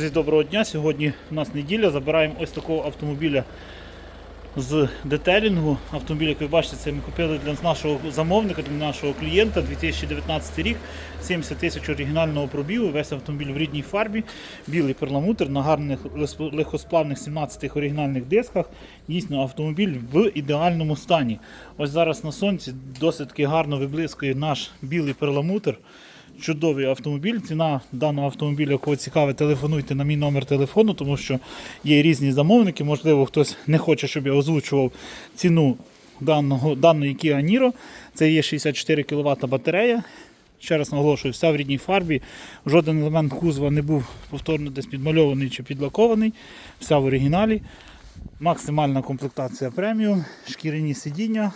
Доброго дня. Сьогодні у нас неділя. Забираємо ось такого автомобіля з детелінгу. Автомобіль, як ви бачите, це ми купили для нашого замовника, для нашого клієнта 2019 рік. 70 тисяч оригінального пробігу. Весь автомобіль в рідній фарбі, білий перламутр на гарних легкосплавних 17 оригінальних дисках. Дійсно, автомобіль в ідеальному стані. Ось зараз на сонці досить гарно виблискує наш білий перламутр. Чудовий автомобіль. Ціна даного автомобіля, кого цікавить, телефонуйте на мій номер телефону, тому що є різні замовники. Можливо, хтось не хоче, щоб я озвучував ціну даного, даної Kia Niro. Це є 64 кВт батарея. Ще раз наголошую, вся в рідній фарбі. Жоден елемент кузова не був повторно десь підмальований чи підлакований. Вся в оригіналі. Максимальна комплектація преміум, шкіряні сидіння,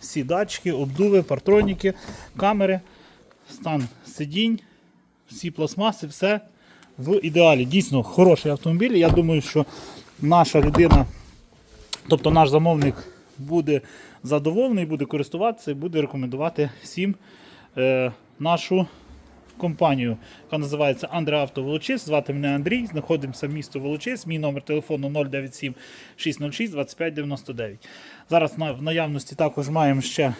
всі датчики, обдуви, партроніки, камери стан сидінь, всі пластмаси, все в ідеалі. Дійсно хороший автомобіль. Я думаю, що наша людина, тобто наш замовник, буде задоволений, буде користуватися і буде рекомендувати всім е, нашу компанію, яка називається Андре Авто Волочис. Звати мене Андрій. Знаходимося в місто Волочис. Мій номер телефону 097 606 2599. Зараз в наявності також маємо ще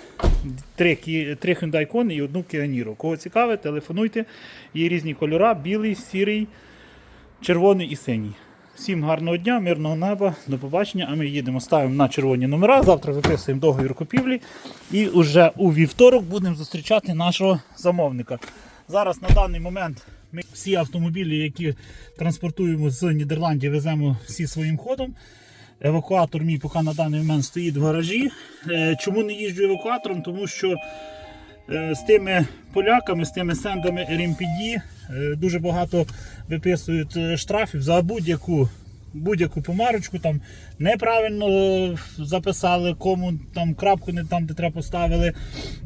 три, три Hyundai Kona і одну Kia Niro. Кого цікавить, телефонуйте. Є різні кольори: білий, сірий, червоний і синій. Всім гарного дня, мирного неба, до побачення. А ми їдемо, ставимо на червоні номера. Завтра виписуємо договір купівлі. І вже у вівторок будемо зустрічати нашого замовника. Зараз на даний момент ми всі автомобілі, які транспортуємо з Нідерландів, веземо всі своїм ходом. Евакуатор мій поки на даний момент стоїть в гаражі. Е, Чому не їжджу евакуатором? Тому що е, з тими поляками, з тими сендами RMPD е, дуже багато виписують штрафів за будь-яку будь-яку помарочку, там неправильно е, записали, кому там крапку не там, де треба поставили,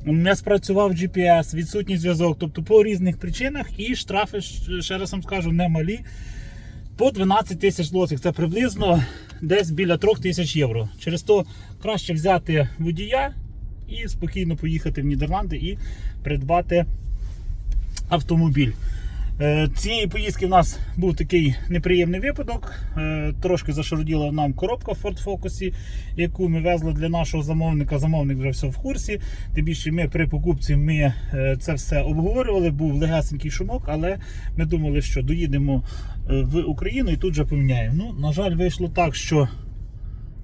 не спрацював GPS, відсутній зв'язок, тобто по різних причинах і штрафи, ще раз вам скажу, немалі. По 12 тисяч злотих. Це приблизно десь біля 3 тисяч євро. Через то краще взяти водія і спокійно поїхати в Нідерланди і придбати автомобіль. Е, Цієї поїздки в нас був такий неприємний випадок. Е, Трошки зашаруділа нам коробка в Ford Focus, яку ми везли для нашого замовника. Замовник вже все в курсі. Тим більше ми при покупці ми е, це все обговорювали. Був легесенький шумок, але ми думали, що доїдемо в Україну і тут же поміняємо. Ну, на жаль, вийшло так, що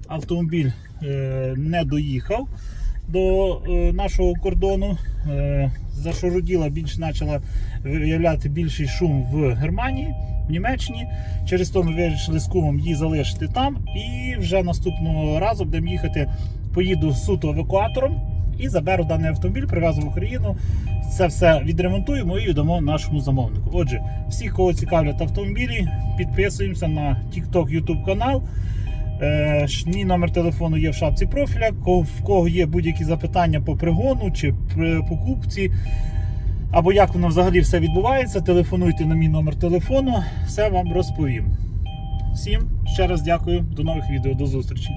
автомобіль не доїхав до е, нашого кордону. Е, зашаруділа більш почала виявляти більший шум в Германії, в Німеччині. Через то ми вирішили з кумом її залишити там. І вже наступного разу будемо їхати, поїду суто евакуатором і заберу даний автомобіль, привезу в Україну. Це все відремонтуємо і віддамо нашому замовнику. Отже, всі, кого цікавлять автомобілі, підписуємося на TikTok, YouTube канал. Е, Мій номер телефону є в шапці профіля. В кого є будь-які запитання по пригону чи покупці, або як воно взагалі все відбувається, телефонуйте на мій номер телефону, все вам розповім. Всім ще раз дякую, до нових відео, до зустрічі.